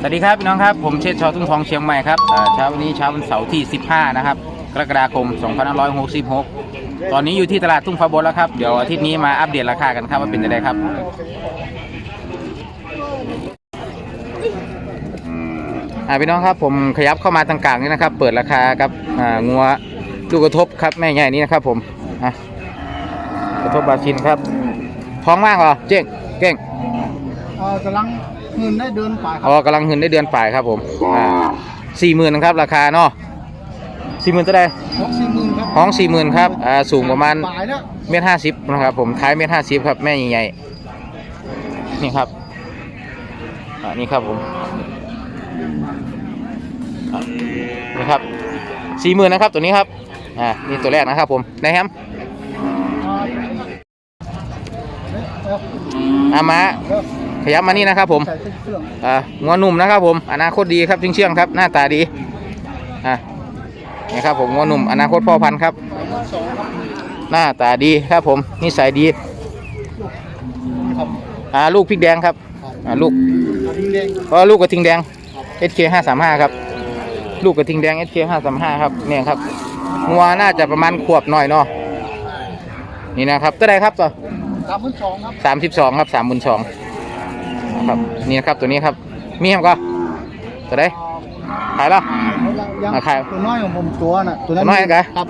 สวัสดีครับพี่น้องครับผมเชษฐ์ชอทุ่งทองเชียงใหม่ครับเอ่อเช้าวันนี้เช้าวันเสาร์ที่ 15 นะครับกรกฎาคม 2566 ตอนนี้อยู่ที่ตลาดทุ่งฟ้าบนแล้วครับ เดี๋ยวอาทิตย์นี้มาอัปเดตราคากันครับว่าเป็นยังไงครับอ่าพี่น้องครับผมขยับเข้ามาทางกลางนี่นะครับ เปิดราคาครับอ่างัวลูกกระทบครับแม่ใหญ่นี้นะครับ ผมอะกระทบบาชินครับ ท้องมากเหรอเจ๊งเก่งเอ่อกำลัง เงินได้เดินป่าคอ๋รับอกำลังหืนได้เดือนปลายครับผมอ่าสี่หมื่นนะครับราคาเนาะสี่หมื่นเท่าไหร่หกสี่หมื่นครับห้องสี่หมื่นครับอ่าสูงประมาณ ป่ายแล้วเมตรห้าสิบนะครับผมท้ายเมตรห้าสิบครับแม่ใหญ่ๆนี่ครับอ่านี่ครับผมอะนี่ครับสี่หมื่นนะครับตัวนี้ครับอ่านี่ตัวแรกนะครับผมนายแฮมเอ่ออามาเดี๋ยว ขยับมานี่นะครับผมอ่างัวหนุ่มนะครับผมอนาคตดีครับเชื่องๆครับ หน้าตาดีอ่านี่ครับผมงัวหนุ่มอนาคตพ่อพันธุ์ครับ หน้าตาดีครับผมนิสัยดีอ่าลูกพริกแดงครับอ่าลูกก็ลูกกระทิงแดง SK 535ครับลูกกระทิงแดง SK 535ครับเนี่ยครับงัวน่าจะประมาณขวบหน่อยเนาะนี่นะครับตัวใดครับตัวสามหมื่นสองครับสามสิบสองครับสามบุญสอง ครับนี่นะครับตัวนี้ครับ มีครับก็ตัวใดขายแล้วยังอ่าขายตัวน้อยของผมตัวน่ะตัวนั้นตัวน้อยเหรอครับ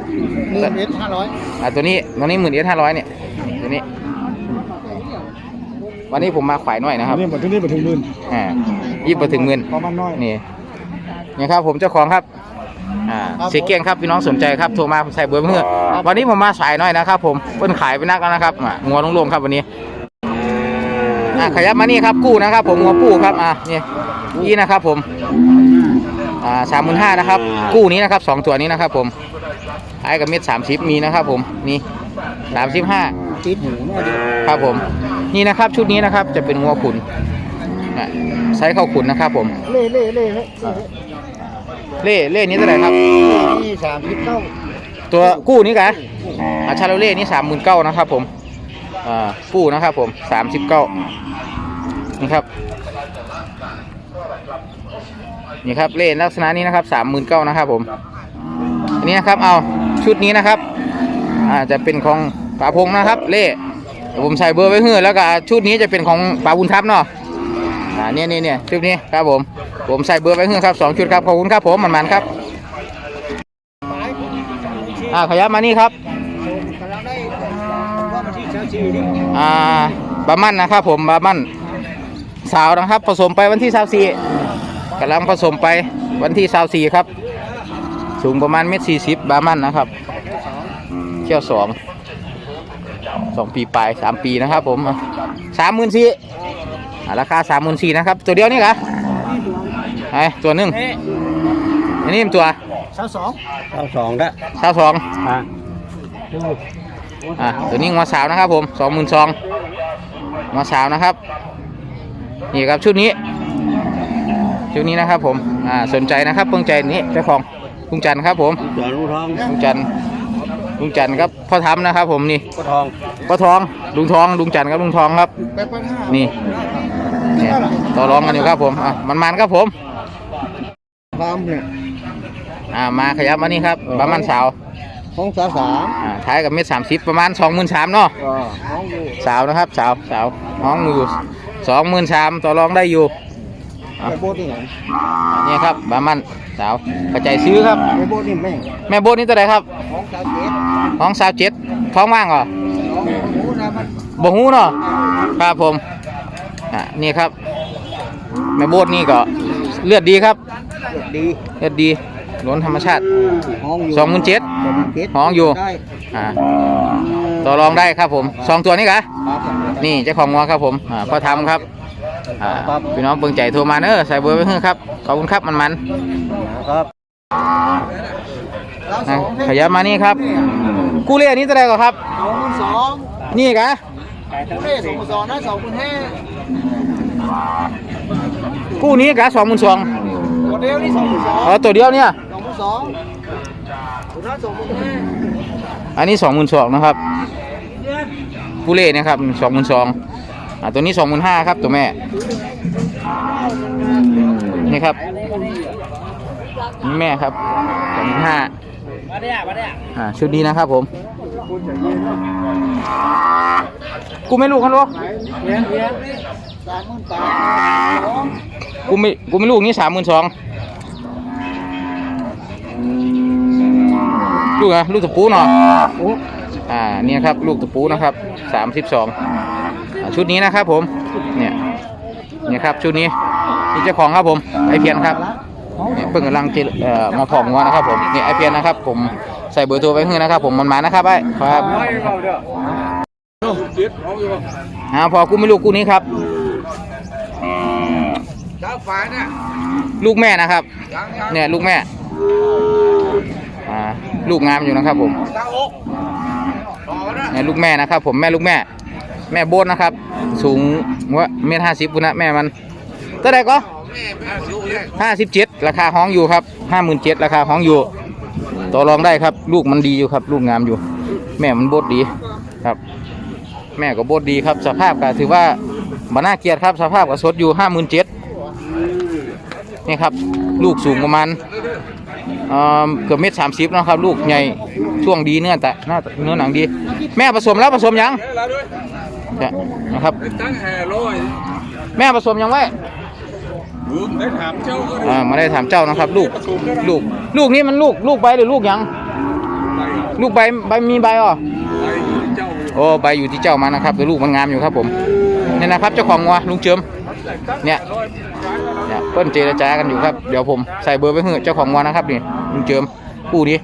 หนึ่งเอสห้าร้อยอ่าตัวนี้ตัวนี้หมื่นเอห้าร้อยเนี่ยตัวนี้ วันนี้ผมมาขายหน่อยนะครับนี่บัตรนี้บัตรถึงหมื่นอ่ายี่สิบถึงหมื่นประมาณน้อยนี่นี่ครับผมเจ้าของครับอ่าครับเสียเกียงครับพี่น้องสนใจครับโทรมาใส่เบอร์เพื่อวันนี้ผมมาสายหน่อยนะครับ ผมเพิ่นขายไปนักแล้วนะครับอะงัวลงๆครับวันนี้ อ่าขยับมานี่ครับกู้นะครับ ผมงัวปูครับอ่านี่นี่นะครับ ผมอ่าสามหมื่นห้านะครับ กู้นี้นะครับสองตัวนี้นะครับ ผมขายกับเม็ดสามสิบมีนะครับ ผมนี่สามสิบห้าติดหูหน่อยเดียวครับผม นี่นะครับ ชุดนี้นะครับ จะเป็นงัวขุนอะไซส์เข้าขุนนะครับ ผมเล่เล่เล่เฮ้ยเล่เล่นี้เท่าไหร่ครับนี่สามสิบเก้าตัวกู้นี้กะอาชาโลเล่นี่สามหมื่นเก้านะครับ ผม อ่ากู้นะครับผมสามสิบเก้านี่ครับ นี่ครับเล่ลักษณะนี้นะครับสามหมื่นเก้านะครับผมอันนี้นครับเอาชุดนี้นะครับอาจะเป็นของป๋าพงนะครับ เล่ผมใส่เบอร์ไว้เพื่อแล้วก็ชุดนี้จะเป็นของป๋าบุญทัพเนาะอ่าเนี่ยเนี่ยเนี่ยชุดนี้ครับผมผมใส่เบอร์ไว้เพื่อครับสองชุดครับขอบคุณครับผมมันมันครับอ่าขยับมานี่ครับ อ่าบามันนะครับผมบามันสาวนะครับ ผสมไปวันที่สาวสี่กำลังผสมไปวันที่สาวสี่ครับ สูงประมาณเมตรสี่สิบบามันนะครับเที่ยวสองสองปีปลายสามปีนะครับ ผมสามหมื่นสี่ราคาสามหมื่นสี่นะครับ ตัวเดียวนี่กะไอ้ตัวหนึ่งอันนี้เป็นตัวเช้าสองเอาสองละสาวสองอะ อะตัวนี้งอสาวนะครับ ผมสองหมื่นสองงอสาวนะครับ นี่ครับชุดนี้ ชุดนี้นะครับ ผมอ่าสนใจนะครับเพิ่งใจนี้เจ้าของลุงจันทร์ครับ ผมจอดลูกทองลุงจันทร์ลุงจันทร์ครับพ่อทำนะครับ ผมนี่ก็ทองพ่อทองลุงทองลุงจันทร์ครับลุงทองครับแปดพันห้านี่เนี่ยต่อรองกันอยู่ครับผมอะมันมันๆครับผมฟาร์มเนี่ยอ่ามาขยับมานี่ครับประมาณสาว ห้องสามสามอ่าท้ายกับเม็ดสามสิบประมาณสองหมื่นสามเนาะก็ห้องอยู่สาวนะครับสาวสาวห้องอยู่สองหมื่นสามต่อรองได้อยู่ไปโบสที่ไหนนี่ครับบามันสาวกระจายซื้อครับ ไปโบสนี่แม่งแม่โบทนี่ตัวไหนครับห้องสามเจ็ดห้องสาวเจ็ดท้องว่างเหรอห้องหมูนะมันบ่หูเนาะครับผมอะนี่ครับ แม่โบทนี่ก็เลือดดีครับดี เลือดดี ล้นธรรมชาติห้องอยู่สองหมื่นเจ็ดสองหมื่นเจ็ดห้องอยู่ได้อ่าต่อรองได้ครับผมสองตัวนี้กะครับนี่เจ้าของงัวครับผมอ่าพ่อทำครับอ่าพี่น้องเบิ่งใจโทรมาเนอะใส่เบอร์ไว้เพื่อครับขอบคุณครับมันมันๆครับอะขยับมานี่ครับกู้เล่อันนี้เท่าไหร่ก่อนครับสองหมื่นสองนี่กะเล่สองหมื่นสองนะสองหมื่นห้ากู้นี้กะสองหมื่นสองตัวเดียวนี่สองหมื่นสองอ๋อตัวเดียวเนี่ย สองหมื่นสองตัวนั้นสองหมื่นห้าอันนี้สองหมื่นสองนะครับกูเล่นะครับสองหมื่นสองอ่าตัวนี้สองหมื่นห้าครับตัวแม่นี่ครับนี่แม่ครับสองห้ามาได้มาได้อ่าชุดนี้นะครับผมกูไม่รู้คันหมื่นบาทกูไม่กูไม่รู้งี้สามหมื่นสอง ลูกอะลูกตะปูเนาะอ้อ่าเนี่ยครับลูกตะปูนะครับสามสิบสองชุดนี้นะครับผมเนี่ยเนี่ยครับชุดนี้นี่เจ้าของครับผมไอเพียนครับเนี่ยเพิ่งกำลังจะเอ่อมาผ่องวัวนะครับผมเนี่ยไอเพียนนะครับ ผมใส่เบอร์โทรไว้ให้นะครับ ผมมันมานะครับไอ้ครับอ่าพอกูไม่รู้กูนี้ครับลูกแม่นะครับ เนี่ยลูกแม่ ลูกงามอยู่นะครับผมเนี่ยลูกแม่นะครับ ผมแม่ลูกแม่ แม่โบนนะครับ สูงว่าเมตรห้าสิบกุนะแม่มันเท่าไหร่ก็ห้าสิบเจ็ดราคาห้องอยู่ครับห้าหมื่นเจ็ดราคาห้องอยู่ ต่อรองได้ครับ ลูกมันดีอยู่ครับ ลูกงามอยู่ แม่มันโบดดีครับ แม่ก็โบดดีครับ สภาพก็ถือว่าบาน่าเกลียดครับ สภาพก็สดอยู่ห้าหมื่นเจ็ดนี่ครับ ลูกสูงประมาณ อ่อเกือบเมตรสามสิบนาะครับ ลูกใหญ่ช่วงดีเนื้อแต่หน้าเนื้อหนังดี แม่ผสมแล้วผสมยังเนี่ยนะครับ ตั้งแห่ร้อยแม่ผสมยังไว้ลืมได้ถามเจ้าก็ได้อ่ามาได้ถามเจ้านะครับ ลูกลูก ลูกนี่มันลูกลูกใบหรือลูกหยัง ลูกใบใบมีใบอะไปเจ้าโอ้ใบอยู่ที่เจ้ามานะครับแต่ลูกมันงามอยู่ครับผมเนี่ยนะครับ เจ้าของงัวลุงเจิม เนี่ยเนี่ยเพิ่นเจรจากันอยู่ครับเดี๋ยวผมใส่เบอร์ไว้ให้เจ้าของงัวนะครับนี่ลุงเจิมคู่นี้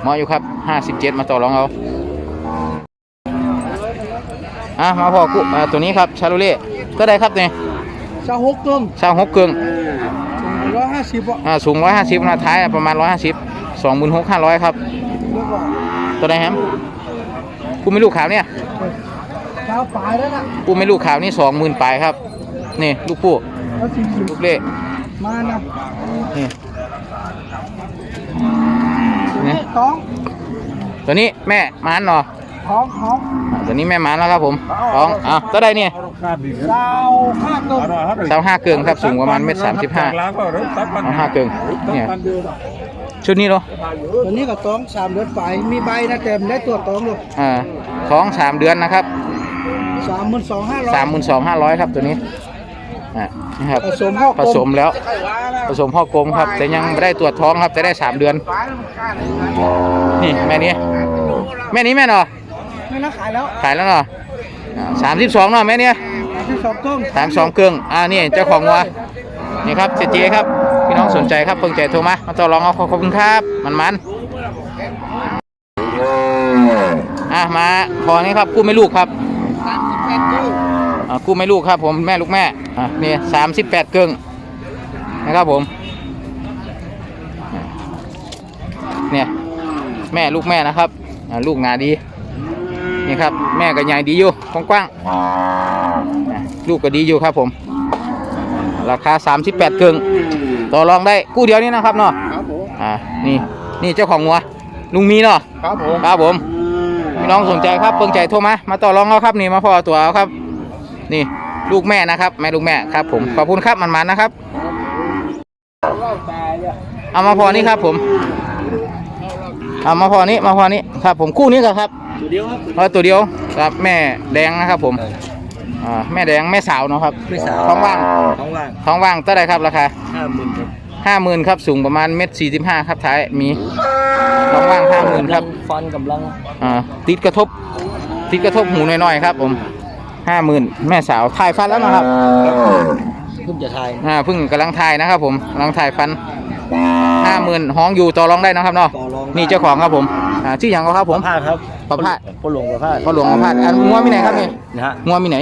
เหมาะอยู่ครับห้าสิบเจ็ดมาต่อรองเอาอะมาพอกูอ่าตัวนี้ครับชาโลเล่ก็ได้ครับเนี่ยเจ้าหกตึงสร้างหกเกิงร้อยห้าสิบอะอ่าสูงร้อยห้าสิบนาท้ายประมาณร้อยห้าสิบสองหมื่นหกห้าร้อยครับแล้วก็ตัวไหนแฮมกูไม่ลูกขาวเนี่ยเจ้าฝ่ายแล้วนะกูไม่ลูกขาวนี่สองหมื่นปลายครับ นี่ลูกผู้แล้วสี่สิบลูกเล่มานะนี่นี่ท้องตัวนี้แม่หมานเนาะท้องท้องอ่าตัวนี้แม่หมานแล้วครับผมท้องอะตัวใดเนี่ยเจ้าห้าตึงสาวห้าเกิงครับสูงประมาณเมตรสามสิบห้าเอาห้าเกิงเนี่ยชุดนี้เหรอตัวนี้ก็ท้องสามเดือนฝ่ายมีใบนะแต่ไม่ได้ตรวจท้องเลยอ่าท้องสามเดือนนะครับสามหมื่นสองห้าร้อยสามหมื่นสองห้าร้อยครับตัวนี้ อ่านะครับผสมพ่อผสมแล้ว ผสมพ่อกลมครับ แต่ยังไม่ได้ตรวจท้องครับแต่ได้สามเดือน นี่แม่นี้ แม่นี้แม่เนาะไม่น่าขายแล้วขายแล้วเนาะสามสิบสองเนาะแม่เนี้ยที่สองต้ม สามสองเกลืองอ่านี่เจ้าของวัวนี่ครับเจเจครับ พี่น้องสนใจครับเพิ่งใจโทรมามาต่อรองเอาขอบคุณครับ มันมันอะมาพอนี้ครับกู้ไม่ลูกครับ สามสิบแปดตู้อ่า กู้ไม่ลูกครับผมแม่ลูกแม่อะนี่สามสิบแปดเกลืองนะครับผมเนี่ยแม่ลูกแม่นะครับอ่าลูกหนาดีนี่ครับแม่ก็ใหญ่ดีอยู่กว้างๆอะลูกก็ดีอยู่ครับผม ราคา 38เกิงต่อรองได้กู้เดียวนี้นะครับเนาะครับผมอ่านี่นี่เจ้าของงัวลุงมีเนาะครับผมครับผมพี่น้องสนใจครับเพิ่งใจโทรมามาต่อรองเอาครับนี่มาพอตัวเอาครับ นี่ลูกแม่นะครับแม่ลูกแม่ครับ ผมขอบคุณครับมันๆนะครับ เอามาพอนี้ครับ ผมเอามาพอนี้มาพอนี้ครับ ผมคู่นี้ก็ครับตัวเดียวครับเอาตัวเดียวครับ แม่แดงนะครับ ผมอ่าแม่แดงแม่สาวเนาะครับไม่สาวท้องว่างท้องว่างท้องว่างเท่าไหรครับราคาห้าหมื่นครับห้าหมื่นครับสูงประมาณเมตรสี่สิบห้าครับท้ายมีท้องว่างห้าหมื่นครับฟันกำลังอ่าติดกระทบติดกระทบหูหน่อยๆครับ ผม ห้าหมื่นแม่สาวถ่ายฟันแล้วนะครับขึ้นจะทายอ่าเพิ่งกำลังถ่ายนะครับ ผมกำลังถ่ายฟันห้าหมื่นห้องอยู่ต่อรองได้นะครับเนาะต่อรองนี่เจ้าของครับผมอ่าชื่ออย่างเขาครับผม พลาดครับประพาส พ่อหลวงประพาสพ่อหลวงประพาสอันงัวมีไหนครับนี่นะฮะงัวมีไหน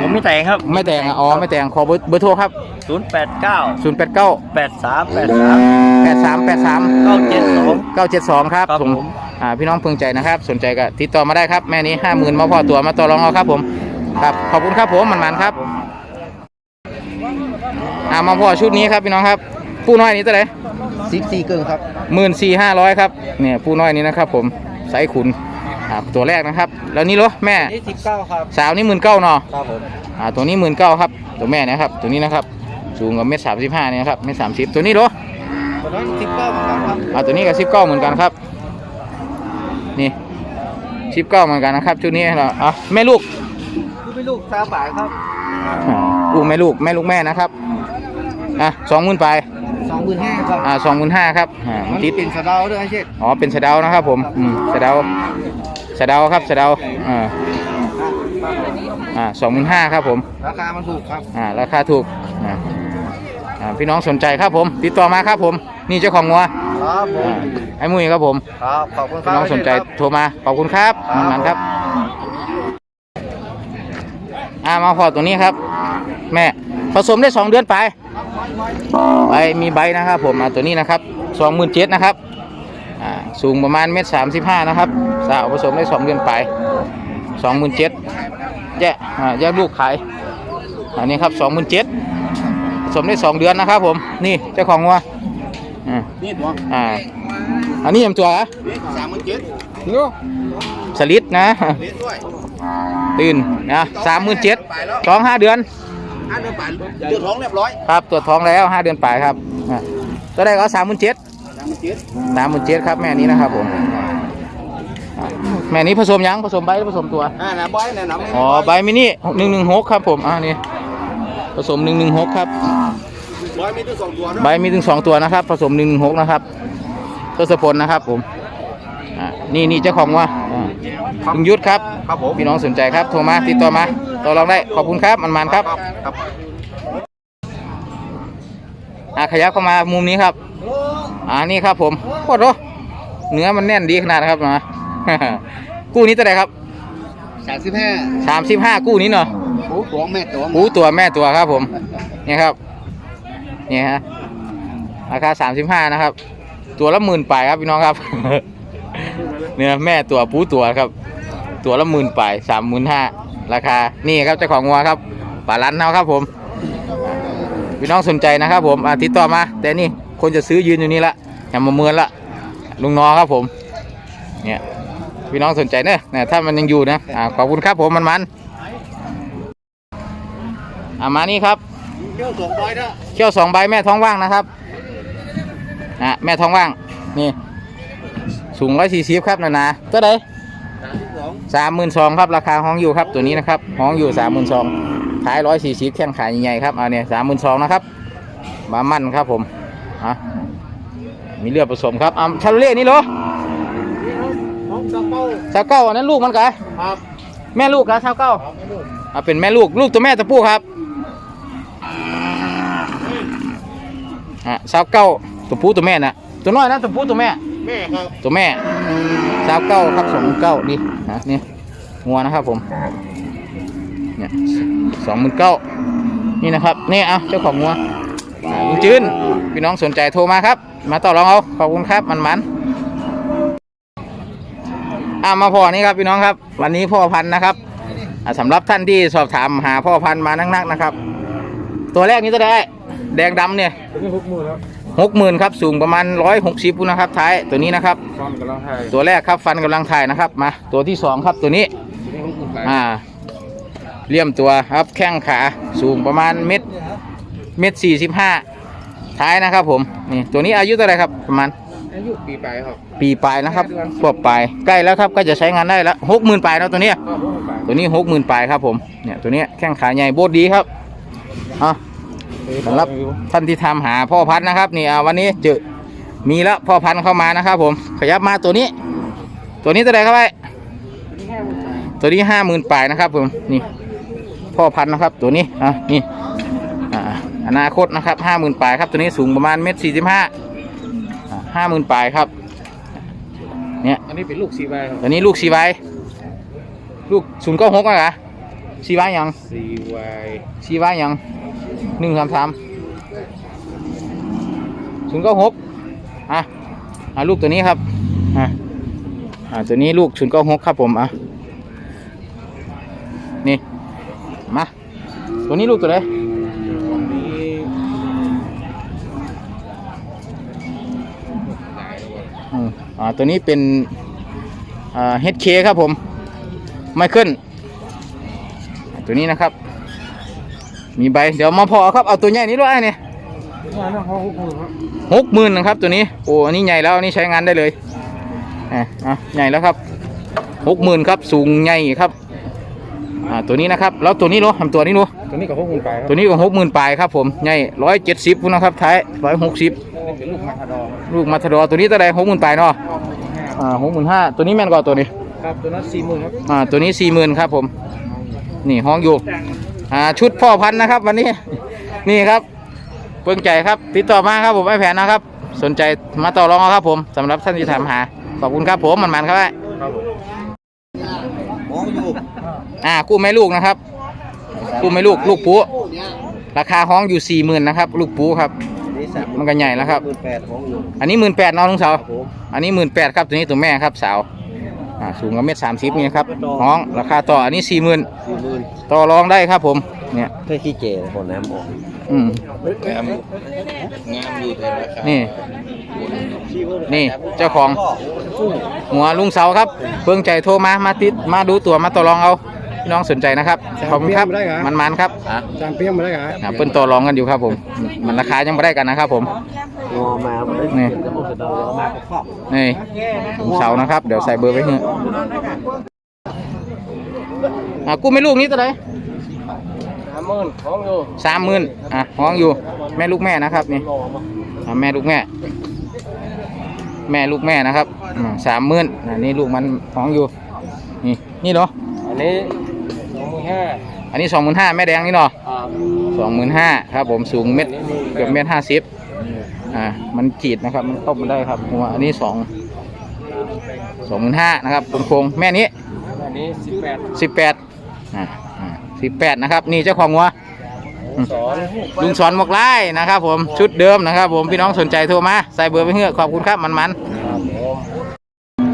ผมไม่แต่งครับไม่แต่งอะอ๋อไม่แต่งขอเบอร์เบอร์โทรครับศูนย์แปดเก้าศูนย์แปดเก้าแปดสามแปดสามแปดสามแปดสาม เก้าเจ็ดสองเก้าเจ็ดสองครับครับผมผม อ่าพี่น้องเพึงใจนะครับ สนใจก็ติดต่อมาได้ครับ แม่นี้ห้าหมื่นมาพอตัวมาต่อรองเอาครับผม ครับขอบคุณครับผมมันมันๆครับอ่ามาพอชุดนี้ครับพี่น้องครับผู้น้อยนี้เท่าไหร่สิบสี่เกินครับหมื่นสี่ห้าร้อยครับเนี่ยผู้น้อยนี้นะครับ ผมไซส์ขุนอ่าตัวแรกนะครับ แล้วนี่เหรอแม่นี่สิบเก้าครับสาวนี่หมื่นเก้าเนาะครับผมอ่าตัวนี้หมื่นเก้าครับตัวแม่นะครับตัวนี้นะครับสูงกว่าเมตรสามสิบห้าเนี่ยครับเมตรสามสิบตัวนี้เหรอตอนนั้นสิบเก้าเหมือนกันครับอ่าตัวนี้ก็สิบเก้าเหมือนกันครับนี่สิบเก้าเหมือนกันนะครับชุดนี้เหรออะแม่ลูก คือเป็นลูกสาวบ่ายครับอ่าลูกแม่ลูกแม่ลูกแม่นะครับ อะสองหมื่นไปสองหมื่นห้าครับอ่าสองหมื่นห้าครับอ่ามันติดเป็นสะเดาด้วยไอ้เช็ดอ๋อเป็นสะเดานะครับผมอืมสะเดาสะเดาครับสะเดาอ่าอ่าสองหมื่นห้าครับผม ราคามันถูกครับอ่าราคาถูกอ่าอ่าพี่น้องสนใจครับผม ติดต่อมาครับผม นี่เจ้าของงัวครับผอ่ามไอ้มุ้ยครับผมครับขอบคุณคพี่รับน้องสนใจโทรมาขอบคุณครับครับมันครับ อ่ามาพอตัวนี้ครับ แม่ผสมได้สองเดือนไปใบมีใบนะครับ ผมอ่าตัวนี้นะครับสองหมื่นเจ็ดนะครับอ่าสูงประมาณเมตรสามสิบห้านะครับสาวผสมได้สองเดือนไปสองหมื่นเจ็ดแยกอ่าแยกลูกขายอันนี้ครับสองหมื่นเจ็ดผสมได้สองเดือนนะครับ ผมนี่เจ้าของวัวอ่านี่ตัวอ่าอันนี้ยำตัวเหรอนี่สามหมื่นเจ็ดสลิดนะเลี้ยงด้วย ตื่นนะสามหมื่นเจ็ดท้องห้าเดือนห้าเดือนป่านเดือนท้องเรียบร้อยครับตรวจท้องแล้วห้าเดือนปลายครับอะตัวได้ก็สามหมื่นเจ็ดสามหมื่นเจ็ดสามหมื่นเจ็ดครับแม่นี้นะครับผมอะแม่นี้ผสมยังผสมใบหรือผสมตัวอ่านะบอยนะน้ำอ๋อใบมินิหนึ่งหนึ่งหกครับผมอ่านี่ผสมหนึ่งหนึ่งหกครับบอยมีตัวสองตัวนะใบมีถึงสองตัวนะครับ ผสมหนึ่งหนึ่งหกนะครับทศพลนะครับผมอะนี่นี่เจ้าของว่าอ่า ลุงยุทธครับครับผมพี่น้องสนใจครับโทรมาติดต่อมาต่อรองได้ขอบคุณครับมันมันๆครับครับอะขยับเข้ามามุมนี้ครับอ่านี่ครับผมโคตรโอ้เนื้อมันแน่นดีขนาดนะครับนะกู้นี้เท่าไหร่ครับสามสิบห้าสามสิบห้ากู้นี้เนาะโอ้ตัวแม่ตัวหูตัวแม่ตัวครับผมเนี่ยครับเนี่ยฮะราคาสามสิบห้านะครับ ตัวละหมื่นปลายครับพี่น้องครับ เนี่ยแม่ตัวปูตัวครับ ตัวละหมื่นปลายสามหมื่นห้าราคา นี่ครับเจ้าของงัวครับป่าลันเนาครับผมพี่น้องสนใจนะครับผมอะติดต่อมา แต่นี่คนจะซื้อยืนอยู่นี่ละอย่ามาเมินละลุงนอครับผม เนี่ยพี่น้องสนใจเนอะเนี่ยถ้ามันยังอยู่นะอ่าขอบคุณครับผมมันมันอ่ามานี่ครับเที่ยวสองใบนะเขี้ยวสองใบแม่ท้องว่างนะครับอะแม่ท้องว่างนี่ สูงร้อยสี่สิบครับนะนะตัวใดสามสิบสองสามหมื่นสองครับราคาห้องอยู่ครับตัวนี้นะครับห้องอยู่สามหมื่นสองขายร้อยสี่สิบแข้งขายใหญ่ๆครับเอาเนี่ยสามหมื่นสองนะครับบามั่นครับผมอะมีเลือดผสมครับอะชาโลเล่นี่เหรอน้องจังเป้าชาวเก้าอันนั้นลูกมันกะครับแม่ลูกครับชาวเก้าครับไม่รู้อะเป็นแม่ลูกลูกตัวแม่ตัวผู้ครับอะชาวเก้าตัวผู้ตัวแม่นะตัวน้อยนะตัวผู้ตัวแม่แม่ครับตัวแม่สาวเก้าครับสองเก้าดิฮะนี่งัวนะครับผมเนี่ยสองหมื่นเก้านี่นะครับนี่เอาเจ้าของงัวอ่าลุงจืนพี่น้องสนใจโทรมาครับ มาต่อรองเอาขอบคุณครับมันมันอ่ามาพ่อนี่ครับพี่น้องครับ วันนี้พ่อพันธุ์นะครับอ่าสำหรับท่านที่สอบถามหาพ่อพันธุ์มานักๆนะครับ ตัวแรกนี้จะได้ แดงดำเนี่ยตัวนี้หกหมื่นแล้ว หกหมื่นครับสูงประมาณร้อยหกสิบนะครับท้ายตัวนี้นะครับซ้อมกันแล้วให้ตัวแรกครับฟันกำลังถ่ายนะครับมาตัวที่สองครับตัวนี้ตัวนี้หกหมื่นไปอ่าเลี่ยมตัวครับแข้งขาสูงประมาณเม็ดเม็ดสี่สิบห้าท้ายนะครับผมนี่ตัวนี้อายุเท่าไหรครับประมาณอายุปีไปครับ ปีปลายนะครับพวบปลายใกล้แล้วครับก็จะใช้งานได้แล้วหกหมื่นปลายแล้วตัวเนี้ย ก็หกหมื่นไปตัวนี้หกหมื่นปลายครับผมเนี่ยตัวเนี้ยแข้งขาใหญ่โบดดีครับอะ สำหรับท่านที่ทำหาพ่อพันธุ์นะครับนี่อ่าวันนี้เจอมีแล้วพ่อพันธุ์เข้ามานะครับ ผมขยับมาตัวนี้ ตัวนี้เท่าไหรครับไอ้ตัวนี้ห้าหมื่นปลายนะครับ ผมนี่พ่อพันธุ์นะครับ ตัวนี้อะนี่อ่าอนาคตนะครับห้าหมื่นปลายครับ ตัวนี้สูงประมาณเมตรสี่สิบห้าห้าหมื่นปลายครับเนี่ยอันนี้เป็นลูกซีไวครับตัวนี้ลูกสีใบลูกศูนย์เก้าหกอะสีใบยังซีไวสีใบยัง หนึ่งสามสามศูนย์เก้าหกอะอะลูกตัวนี้ครับอะอะตัวนี้ลูกศูนย์เก้าหกครับผมอะนี่มาตัวนี้ลูกตัวไหนอ่าตัวนี้เป็นอ่า HK ครับผมไมเคิลตัวนี้นะครับ มีใบเดี๋ยวมาพอครับเอาตัวใหญ่นี้ด้วยไอ้เนี่ยว่าน้องเขาหูครับหกหมื่นนะครับตัวนี้โอ้อันนี้ใหญ่แล้วอันนี้ใช้งานได้เลยอะอะใหญ่แล้วครับหกหมื่นครับสูงใหญ่ครับอ่าตัวนี้นะครับแล้วตัวนี้เนาะทำตัวนี้เนาะตัวนี้กับพวกคุณไปครับตัวนี้ก็หกหมื่นปลายครับผมใหญ่ร้อยเจ็ดสิบนะครับท้ายร้อยหกสิบเป็นลูกมาคาดอลูกมาทดอตัวนี้ตัวใดหกหมื่นปลายเนาะอ่าหกหมื่นห้าตัวนี้แม่นกว่าตัวนี้ครับตัวนั้นสี่หมื่นครับอ่าตัวนี้สี่หมื่นครับผมนี่ห้องอยู่ อ่าชุดพ่อพันธุ์นะครับวันนี้ นี่ครับเพิ่งใจครับ ติดต่อมาครับผมไอ้แผนนะครับ สนใจมาต่อรองเอาครับผมสำหรับท่านที่ถามหา ขอบคุณครับผมมันมันๆครับไอ้ครับผมมองอยู่อ่ากู้แม่ลูกนะครับกู้แม่ลูกลูกปูราคาห้องอยู่สี่หมื่นนะครับ ลูกปูครับนี่สักมันก็ใหญ่แล้วครับหมื่นแปดมองอยู่อันนี้หมื่นแปดน้องลุงสาวครับผมอันนี้หมื่นแปดครับตัวนี้ตัวแม่ครับสาว อ่าสูงกับเมตรสามสิบนี่ครับห้องราคาต่ออันนี้สี่หมื่นสี่หมื่นต่อรองได้ครับผมเนี่ยเพื่อขี้เก๋คนน้ำออกอืมงามงามอยู่แต่ราคานี่นี่เจ้าของหัวลุงเสาครับเพิ่งใจโทรมามาติดมาดูตัวมาต่อรองเอา พี่น้องสนใจนะครับขอบคุณครับมันมันๆครับจางเปี้ยมมาได้ไงอ่าเพิ่นต่อรองกันอยู่ครับผม มันราคายังไม่ได้กันนะครับผมงอมาไม่ได้นี่จะพูดเราเอามาครอบนี่ลุงเสานะครับ เดี๋ยวใส่เบอร์ไว้ให้อ่ากู้ไม่ลูกนี้ตัวไหนสามหมื่นของอยู่สามหมื่นอะห้องอยู่ แม่ลูกแม่นะครับนี่รอมาอ่าแม่ลูกแม่ แม่ลูกแม่นะครับสามหมื่นอันนี้ลูกมันห้องอยู่ นี่นี่เนาะอันนี้สอง หมื่นห้าอันนี้สองหมื่นห้าแม่แดงนี่เนาะอ่าสองหมื่นห้าครับผมสูงเม็ดเกือบเม็ดห้าสิบอ่ามันจีดนะครับมันเข้ามาได้ครับหัวอันนี้สองสองหมื่นห้านะครับโครงๆแม่นี้อันนี้สิบแปดสิบแปดอ่าสิบแปดนะครับ นี่เจ้าของหัวสอนลุงสอนหมวกไล่นะครับ ผมชุดเดิมนะครับ ผมพี่น้องสนใจโทรมาใส่เบอร์ไปเพื่อขอบคุณครับมันมัน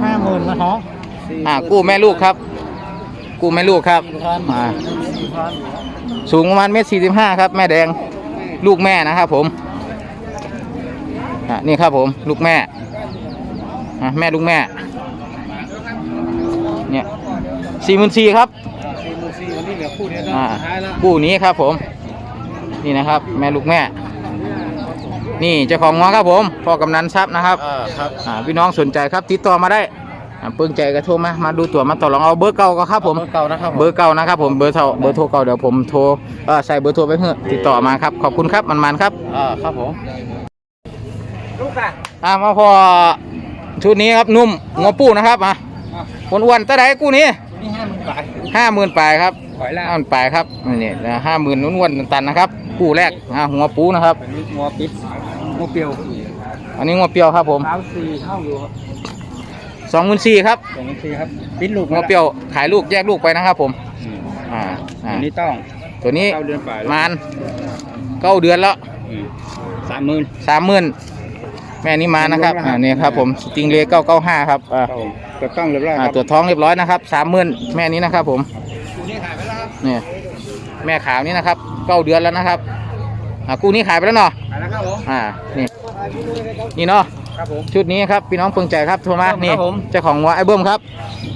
ห้าหมื่นนะฮะๆอ่ากู้แม่ลูกครับ กู้แม่ลูกครับอ่าสูงประมาณเมตรสี่สิบห้าครับ แม่แดงลูกแม่นะครับผมอ่านี่ครับผม ลูกแม่อะแม่ลูกแม่ เนี่ยสี่หมื่นสี่ครับสี่หมื่นสี่วันนี้เหลือคู่เดียวนะอ่าท้ายแล้วกู้นี้ครับผม นี่นะครับ แม่ลูกแม่ นี่เจ้าของง้อครับผมพ่อกำนันทรัพย์นะครับอ่าครับอ่าพี่น้องสนใจครับติดต่อมาได้อ่า เพิ่งใจก็โทรมา มาดูตัวมาต่อรองเอาเบอร์เก่าก็ครับผม เบอร์เก่านะครับเบอร์เก่านะครับผม เบอร์โทรเบอร์โทรเก่าเดี๋ยวผมโทรเออใส่เบอร์โทรไปเพื่อติดต่อมาครับ ขอบคุณครับ มันมันๆครับ อ่าครับผม ลูกอะอ่ามาพอชุดนี้ครับนุ่มงัวปูนะครับอะอ้วนๆตะไดกู้นี้นี่ห้าหมื่นบาทห้าหมื่นปลายครับปล่อยแล้วห้าหมื่นปลายครับนี่ห้าหมื่นอ้วนๆตันๆนะครับกู้แรกอ่าหัวปูนะครับเป็นลูกงัวปิดงัวเปรียว อันนี้งัวเปรียวครับผมสามสี่เท่าอยู่ครับ สองหมื่นสี่ครับสองสี่ครับปิดลูกงัวเปรียวขายลูกแยกลูกไปนะครับ ผมอ่าอ่าอันนี้ต้องตัวนี้เก้าเดือนปลายมานเก้าเดือนแล้วสามหมื่นสามหมื่นแม่นี้มานะครับรวมแล้วอ่านี่ครับผมสติงเลเก้าเก้าห้าครับอ่าครับผมเกิดต้องเรียบร้อยคอ่ารับตัวจท้องเรียบร้อยนะครับสามหมื่นแม่นี้นะครับ ผมนี่ขายไปแล้วครับเนี่ยแม่ขาวนี้นะครับเก้าเดือนแล้วนะครับอ่ากู้นี้ขายไปแล้วเนาะขายแล้วครับผมอ่านี่นี่เนาะ ครับผมชุดนี้ครับพี่น้องเพิ่งใจครับโทรมาครับนี่ผม เจ้าของว่าไอ้เบิ้มครับ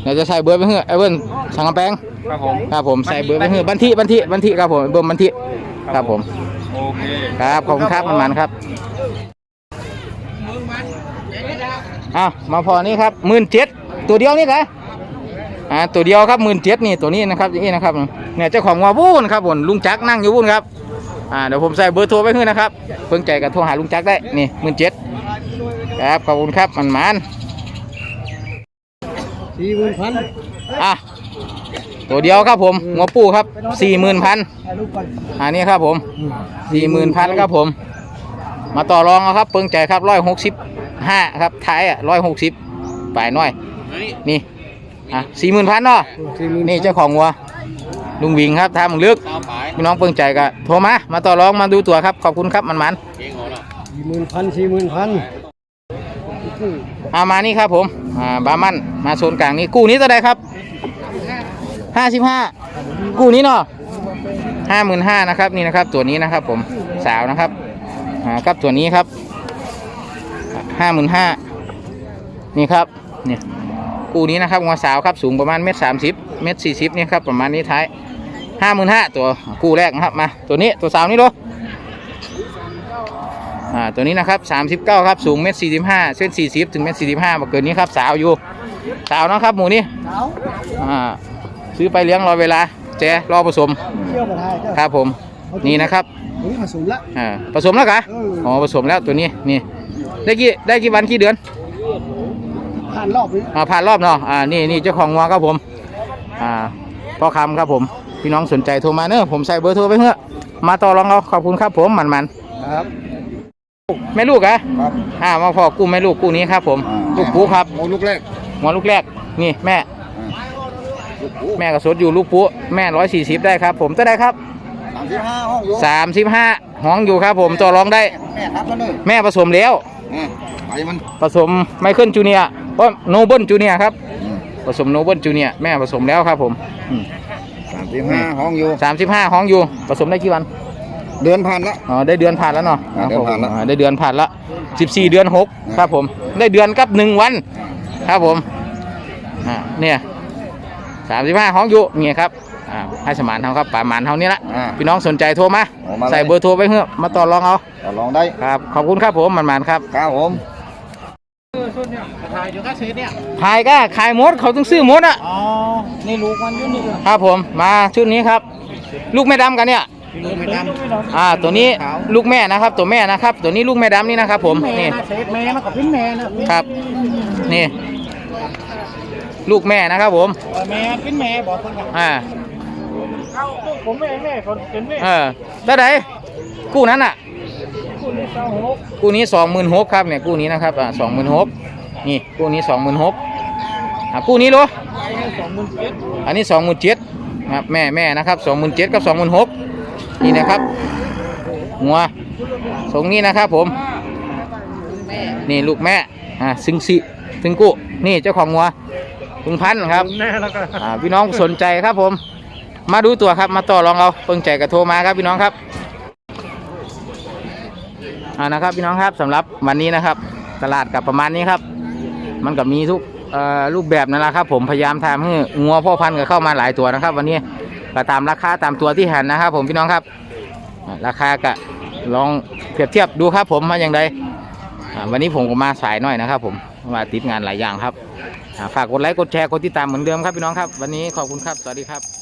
เดี๋ยวจะใส่เบอร์ไปเพื่อไอ้เบิ้มสังกำแพงครับผม ครับผมใส่เบอร์ไปเพื่อบันทิบันทิบันทิครับผมไอ้เบิ้มบันทิครับผมโอเคครับขอบคุณครับมันมันๆครับอะมาพอนี้ครับหมื่นเจ็ดตัวเดียวนี่ครับอ่าตัวเดียวครับหมื่นเจ็ดนี่ตัวนี้นะครับนี่นะครับเนี่ยเจ้าของว่าวุ้นครับผมลุงจักรนั่งอยู่วุ้นครับ อ่าเดี๋ยวผมใส่เบอร์โทรไปให้นะครับเพิ่งใจกับโทรหาลุงจักรได้นี่หมื่นเจ็ด ครับขอบคุณครับมันมันสี่หมื่นพันๆอะตัวเดียวครับผมหัวปูครับสี่หมื่นพันถ่ายรูปก่อนอันนี้ครับผมสี่หมื่นพันครับผม มาต่อรองเอาครับเปิงใจครับร้อยหกสิบห้าครับท้ายอะร้อยหกสิบปลายน้อย นี่อะสี่หมื่นพันเนาะสี่หมื่นนี่เจ้าของวัวลุงวิงครับท่ามึงลึกพี่น้องเปิงใจก็โทรมา มาต่อรองมาดูตัวครับ ขอบคุณครับมันมันสี่หมื่นพันสี่หมื่นพัน ๆเอามานี่ครับผมอ่าบามันมาโซนกลางนี้กู้นี้เท่าไรครับห้าสิบห้ากู้นี้เนาะห้าหมื่นห้านะครับนี่นะครับตัวนี้นะครับผมสาวนะครับอ่าครับตัวนี้ครับห้าหมื่นห้านี่ครับนี่กู้นี้นะครับงัวสาวครับสูงประมาณเมตรสามสิบเมตรสี่สิบนี่ครับประมาณนี้ท้ายห้าหมื่นห้าตัวคู่แรกนะครับมาตัวนี้ตัวสาวนี่ดู อ่าตัวนี้นะครับสามสิบเก้าครับ สูงเมตรสี่สิบห้าเส้นสี่สิบถึงเมตรสี่สิบห้าเกินนี้ครับ สาวอยู่ สาวนะครับ หมูนี้สาวอ่าซื้อไปเลี้ยงรอเวลา แจรอผสมเที่ยวมาได้เจ้าครับผม นี่นะครับเฮ้ยมาสูงละอ่าผสมแล้วกะเอออ๋อ๋อ ผสมแล้วตัวนี้ นี่ ได้กี่ ได้กี่วันกี่เดือน ผ่านรอบนี้อ่าผ่านรอบเนาะ อ่า นี่นี่เจ้าของงัวครับผม อ่า พ่อคำครับผม พี่น้องสนใจโทรมาเนอะผมใส่เบอร์โทรไปเพื่อมาต่อรองเอา ขอบคุณครับผม มันมันครับๆ แม่ลูกอะครับอ่ามาพอกู้แม่ลูกกู้นี้ครับผมอ่าลูกปูครับโอ้ลูกแรกงัวลูกแรก นี่แม่ ลูกปูแม่กระสดอยู่ลูกปูแม่ร้อยสี่สิบได้ครับ ผมจะได้ครับสามสิบห้าห้องอยู่สามสิบห้าห้องอยู่ครับผมต่อรองได้ แม่ทับแล้วเนอะแม่ผสมแล้ว นี่ไปมันผสมไมเคิลจูเนียร์เพราะโนเบิลจูเนียร์ครับ ผสมโนเบิลจูเนียร์แม่ผสมแล้วครับผมสามสิบห้าห้องอยู่สามสิบห้าห้องอยู่ ผสมได้กี่วัน เดือนผ่านละ อ๋อได้เดือนผ่านแล้วเนาะอ่าเดือนผ่านแล้วอ่ได้เดือนผ่านละสิบสี่เดือนหกครับผม ได้เดือนกับหนึ่งวัน ครับผมอ่าเนี่ยสามสิบห้าห้องอยู่เนี่ยครับอ่าให้สมานเท่าครับป่าหมานเท่านี้ละอ่า พี่น้องสนใจโทรมาโทรมาเลย ใส่เบอร์โทรไปเพื่อมาต่อรองเอาต่อรองได้ครับขอบคุณครับผมมันมันๆครับครับผมขายก็ขายหมดเขาต้องซื้อหมดอะ อ๋อ นี่ลูกมันอยู่นี่ครับผมมาชุดนี้ครับ ลูกแม่ดำกันเนี่ย ลูกไม่ดำอ่าตัวนี้ลูกแม่นะครับ ตัวแม่นะครับ ตัวนี้ลูกแม่ดำนี่นะครับผมนี่เศษแม่มันกับพิ้นแม่นะครับ นี่ ลูกแม่นะครับผมแม่พิ้นแม่บอกคนกับอ่าผมแม่แม่คนเป็นแม่เออแล้วไหนกู้นั้นอะคุณเศร้าหกกู้นี้สองหมื่นหกครับเนี่ยกู้นี้นะครับอ่าสองหมื่นหกนี่กู้นี้สองหมื่นหกอ่ากู้นี้เหรอสองหมื่นเจ็ดอันนี้สองหมื่นเจ็ดครับแม่แม่นะครับสองหมื่นเจ็ดกับสองหมื่นหก นี่นะครับหัวทรงนี้นะครับ ผม นี่ลูกแม่อ่าซึ่งสิซึ่งกู้นี่เจ้าของงัวลุงพันธุ์ครับแม่แล้วก็อ่าพี่น้องสนใจครับผม มาดูตัวครับมาต่อรองเอาเพิ่งใจกระโทรมาครับพี่น้องครับอ่านะครับพี่น้องครับสำหรับวันนี้นะครับ ตลาดกับประมาณนี้ครับ มันก็มีทุกเอ่อรูปแบบนั่นแหละครับ ผมพยายามทำให้งัวพ่อพันธุ์ก็เข้ามาหลายตัวนะครับ วันนี้ ก็ตามราคาตามตัวที่หันนะครับผมพี่น้องครับ ราคาก็ลองเปรียบเทียบดูครับผมมาอย่างไรวันนี้ผมก็มาสายหน่อยนะครับผมมาติดงานหลายอย่างครับฝากกดไลค์กดแชร์กดติดตามเหมือนเดิมครับพี่น้องครับ วันนี้ขอบคุณครับสวัสดีครับ